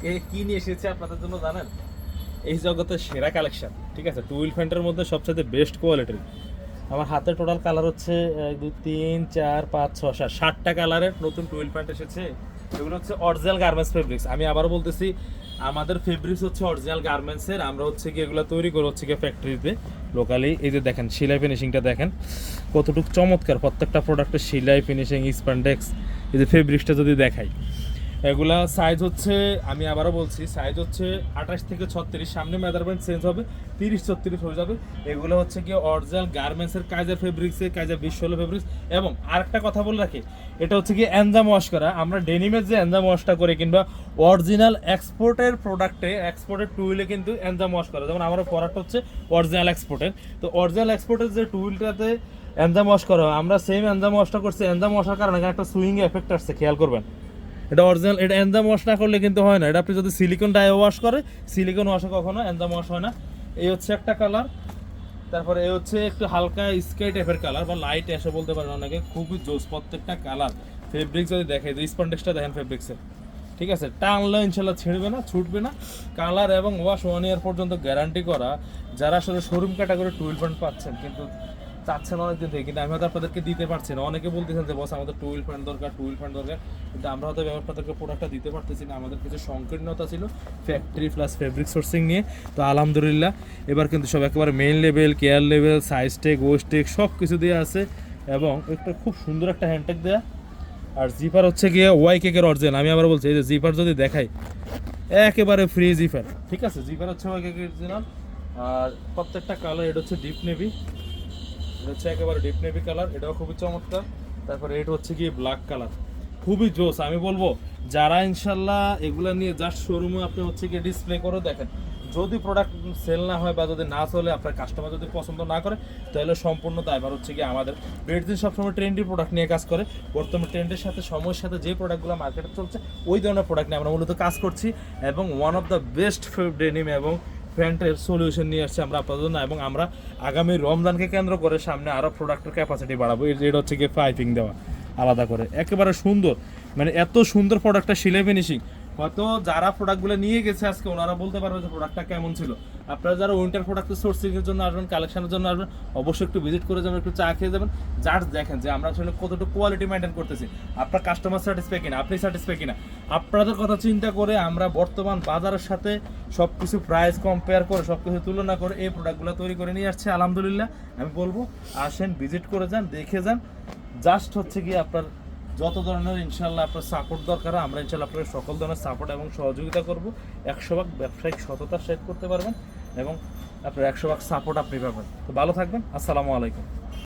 কে কি নিয়ে এসেছে আপনাদের জন্য জানেন? এই জগতের সেরা কালেকশন ঠিক আছে? টুইল ফ্যান্টের মধ্যে সবচেয়ে বেস্ট কোয়ালিটির আমার হাতে টোটাল কালার হচ্ছে, এক, দুই, তিন, চার, পাঁচ, ছ, সাত। ষাটটা কালারের নতুন টুইল প্যান্ট এসেছে। এগুলো হচ্ছে অরিজিনাল গার্মেন্টস ফেব্রিক্স আমি আবারও বলতেছি, আমাদের ফেব্রিক্স হচ্ছে অরিজিনাল গার্মেন্টসের আমরা হচ্ছে কি এগুলো তৈরি করে হচ্ছে কি ফ্যাক্টরিতে লোকালি এই যে দেখেন, সেলাই ফিনিশিংটা দেখেন, কতটুকু চমৎকার। প্রত্যেকটা প্রোডাক্টের সেলাই ফিনিশিং স্প্যান্ডেক্স এই যে ফেব্রিক্সটা যদি দেখাই। এগুলা সাইজ হচ্ছে আমি আবারও বলছি সাইজ হচ্ছে আঠাশ থেকে ছত্রিশ। সামনে মেজারমেন্ট চেঞ্জ হবে তিরিশ ছত্রিশ হয়ে যাবে। এগুলো হচ্ছে কি অরিজিনাল গার্মেন্টসের কাজের ফেব্রিক্সের কাজের বিশ ষোলো ফেব্রিক্স এবং আরেকটা কথা বলে রাখি এটা হচ্ছে কি অ্যানজাম ওয়াশ করা। আমরা ডেনিমের যে অ্যানজাম ওয়াশটা করি কিংবা অরিজিনাল এক্সপোর্টের প্রোডাক্টে এক্সপোর্টের টুইলে কিন্তু অ্যানজাম ওয়াশ করা। যেমন আমার প্রোডাক্ট হচ্ছে অরিজিনাল এক্সপোর্টের তো অরিজিনাল এক্সপোর্টের যে টুইলটাতে অ্যানজাম ওয়াশ করা হয়, আমরা সেম অ্যানজাম ওয়াশটা করছি। অ্যানজাম ওয়াশার কারণে একটা সুইং এফেক্ট আসছে খেয়াল করবেন। এটা অরিজিনাল এটা এনজাম ওয়াশ না করলে কিন্তু হয় না। এটা আপনি যদি সিলিকন ডাই ওয়াশ করে সিলিকন ওয়াশে কখনো এনজাম ওয়াশ হয় না। এই হচ্ছে একটা কালার তারপরে এই হচ্ছে একটু হালকা স্কাই টাইপের কালার বা লাইট এসে বলতে পারেন অনেকে, খুবই জোস প্রত্যেকটা কালার ফেব্রিক্স যদি দেখে যে স্পন্ডেক্সটা দেখেন ফেব্রিক্সের ঠিক আছে? টানলে ইনশাল্লাহ ছিঁড়বে না, ছুটবে না। কালার এবং ওয়াশ ওয়ান ইয়ার পর্যন্ত গ্যারান্টি করা। যারা আসলে শোরুম ক্যাটাগরি প্যান্ট পাচ্ছেন, কিন্তু চাচ্ছেন অনেকদিন থেকে কিন্তু আমি হয়তো আপনাদেরকে দিতে পারছি না। অনেকে বলতেছেন যে, বস, আমাদের টুইল প্যান্ট দরকার টুইল প্যান্ট দরকার। কিন্তু আমরা হয়তো আপনাদেরকে প্রোডাক্টটা দিতে পারতেছি না। আমাদের কিছু সংকীর্ণতা ছিল ফ্যাক্টরি প্লাস ফেব্রিক সোর্সিং নিয়ে। তো আলহামদুলিল্লাহ, এবার কিন্তু সব একেবারে main level care level size tag waist tag সব কিছু দিয়ে আছে। এবং একটা খুব সুন্দর একটা হ্যান্ডটেক দেয়া। আর জিপার হচ্ছে গিয়ে ওয়াই কেকের অরিজিনাল আমি আবার বলছি, এই যে জিপার যদি দেখাই, একেবারে ফ্রি জিপার ঠিক আছে? জিপার হচ্ছে ওয়াই কেকের অরিজিনাল আর প্রত্যেকটা কালার এটা হচ্ছে ডিপ নেভি হচ্ছে একেবারে ডিপ নেভি কালার এটাও খুবই চমৎকার। তারপরে এটা হচ্ছে কি ব্ল্যাক কালার খুবই জোস, আমি বলব, যারা ইনশাল্লাহ এগুলা নিয়ে জাস্ট শোরুমে আপনি হচ্ছে কি ডিসপ্লে করে দেখেন, যদি প্রোডাক্ট সেল না হয় বা যদি না চলে, আপনার কাস্টমার যদি পছন্দ না করে, তাহলে সম্পূর্ণ দায়ভার হচ্ছে কি আমাদের বেডদিন সবসময় ট্রেন্ডি প্রোডাক্ট নিয়ে কাজ করে। বর্তমানে ট্রেন্ডের সাথে, সময়ের সাথে যে প্রোডাক্টগুলো মার্কেটে চলছে, ওই ধরনের প্রোডাক্ট নিয়ে আমরা মূলত কাজ করছি এবং one of the best denim এবং প্যান্টের সলিউশন নিয়ে আসছি আমরা আপনাদের জন্য এবং আমরা আগামী রমজানকে কেন্দ্র করে সামনে আরও প্রোডাক্টের ক্যাপাসিটি বাড়াবো। এটা হচ্ছে গিয়ে পাইপিং দেওয়া, আলাদা করে। একেবারে সুন্দর। মানে এত সুন্দর প্রোডাক্টটা সিলে ফিনিশিং হয়তো যারা প্রোডাক্টগুলো নিয়ে গেছে আজকে, ওনারা বলতে পারবে যে প্রোডাক্টটা কেমন ছিল। আপনারা যারা উইন্টার প্রোডাক্টের সোর্সিংয়ের জন্য আসবেন কালেকশনের জন্য আসবেন, অবশ্যই একটু ভিজিট করে যাবেন, একটু চা খেয়ে যাবেন। জাস্ট দেখেন যে আমরা আসলে কতটুকু কোয়ালিটি মেনটেন করতেছি। আপনার কাস্টমার স্যাটিসফাই কিনা, আপনি স্যাটিসফাই কিনা? আপনাদের কথা চিন্তা করে আমরা বর্তমান বাজারের সাথে সব কিছু প্রাইস কম্পেয়ার করে সব কিছু তুলনা করে এই প্রোডাক্টগুলো তৈরি করে নিয়ে আসছে, আলহামদুলিল্লাহ। আমি বলব, আসেন ভিজিট করে যান, দেখে যান। জাস্ট হচ্ছে কি আপনার যত ধরনের ইনশাল্লাহ আপনার সাপোর্ট দরকার হয়, আমরা ইনশাল্লাহ আপনার সকল ধরনের সাপোর্ট এবং সহযোগিতা করব। একশো ভাগ ব্যবসায়িক সততা শেয়ার করতে পারবেন এবং আপনার একশো ভাগ সাপোর্ট আপনি পাবেন। তো ভালো থাকবেন আসসালামু আলাইকুম।